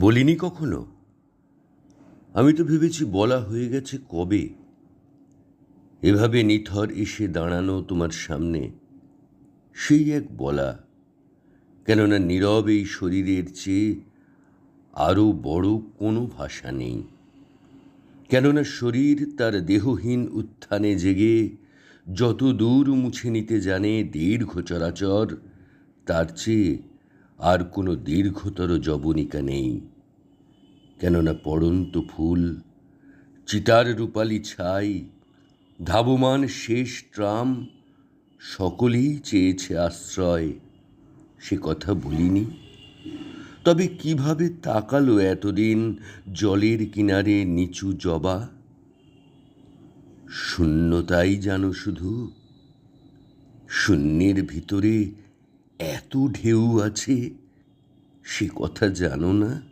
বলিনি কখনো? আমি তো ভেবেছি বলা হয়ে গেছে কবে। এভাবে নিথর এসে দাঁড়ানো তোমার সামনে, সেই এক বলা। কেননা নীরব এই শরীরের চেয়ে আরও বড় কোনো ভাষা নেই। কেননা শরীর তার দেহহীন উত্থানে জেগে যত দূর মুছে নিতে জানে দীর্ঘ চরাচর, তার চেয়ে আর কোনো দীর্ঘতর যবনিকা নেই। কেননা পড়ন্ত ফুল, চিতার রূপালি ছাই, ধাবমান শেষ ট্রাম, সকলেই চেয়েছে আশ্রয়। সে কথা বলিনি। তবে কীভাবে তাকালো এতদিন জলের কিনারে নিচু জবা? শূন্যতাই জানো শুধু। শূন্যের ভিতরে এত ঢেউ আছে সে কথা জানো না?